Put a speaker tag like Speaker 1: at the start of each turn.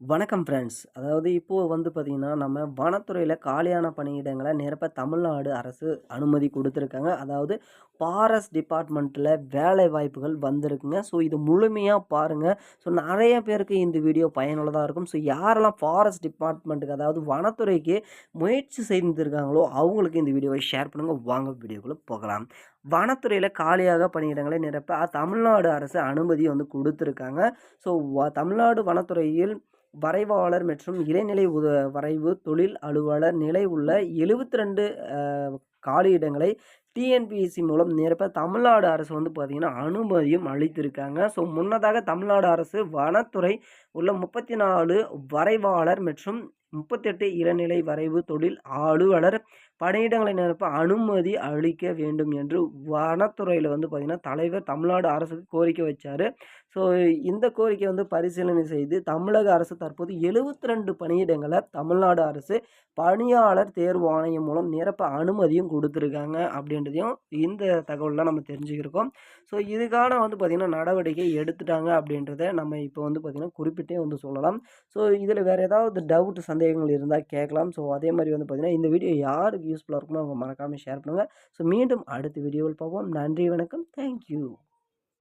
Speaker 1: வணக்கம் ஃப்ரெண்ட்ஸ் அதாவது இப்போது வந்து பார்த்திங்கன்னா நம்ம வனத்துறையில் காலியான பணியிடங்களை நிரப்ப தமிழ்நாடு அரசு அனுமதி கொடுத்துருக்காங்க. அதாவது ஃபாரஸ்ட் டிபார்ட்மெண்ட்டில் வேலை வாய்ப்புகள் வந்திருக்குங்க. ஸோ இது முழுமையாக பாருங்கள் ஸோ நிறைய பேருக்கு இந்த வீடியோ பயனுள்ளதாக இருக்கும். ஸோ யாரெல்லாம் ஃபாரஸ்ட் டிபார்ட்மெண்ட்டுக்கு அதாவது வனத்துறைக்கு முயற்சி செய்திருக்காங்களோ அவங்களுக்கு இந்த வீடியோவை ஷேர் பண்ணுங்கள் வாங்க வீடியோக்குள்ளே போகலாம். வனத்துறையில் காலியாக பணியிடங்களை நிரப்ப தமிழ்நாடு அரசு அனுமதி வந்து கொடுத்துருக்காங்க. ஸோ தமிழ்நாடு வனத்துறையில் வரைவாளர் மற்றும் இடைநிலை உத வரைவு தொழில் அலுவலர் நிலை உள்ள எழுபத்தி ரெண்டு காலியிடங்களை டிஎன்பிஎஸ்சி மூலம் நிரப்ப தமிழ்நாடு அரசு வந்து பார்த்திங்கன்னா அனுமதியும் அளித்திருக்காங்க. ஸோ முன்னதாக தமிழ்நாடு அரசு வனத்துறை உள்ள முப்பத்தி நாலு வரைவாளர் மற்றும் முப்பத்தெட்டு இளநிலை வரைவு தொழில் அலுவலர் பணியிடங்களை நிரப்ப அனுமதி அளிக்க வேண்டும் என்று வனத்துறையில் வந்து பார்த்திங்கன்னா தலைவர் தமிழ்நாடு அரசுக்கு கோரிக்கை வச்சார். ஸோ இந்த கோரிக்கை வந்து பரிசீலனை செய்து தமிழக அரசு தற்போது எழுபத்தி ரெண்டு பணியிடங்களை தமிழ்நாடு அரசு பணியாளர் தேர்வு ஆணையம் மூலம் நிரப்ப அனுமதியும் கொடுத்துருக்காங்க. அப்படின்றதையும் இந்த தகவல்லாம் நம்ம தெரிஞ்சுக்கிருக்கோம். ஸோ இதுக்கான வந்து பார்த்திங்கன்னா நடவடிக்கை எடுத்துட்டாங்க அப்படின்றத நம்ம இப்போ வந்து பார்த்திங்கன்னா குறிப்பிட்டே வந்து சொல்லலாம். ஸோ இதில் வேறு ஏதாவது டவுட் சந்தேகங்கள் இருந்தால் கேட்கலாம். ஸோ அதே மாதிரி வந்து பார்த்திங்கன்னா இந்த வீடியோ யாருக்கு யூஸ்ஃபுல்லாக இருக்குமோ அவங்க மறக்காமல் ஷேர் பண்ணுங்கள் ஸோ மீண்டும் அடுத்த வீடியோவில் பார்ப்போம். நன்றி வணக்கம். தேங்க்யூ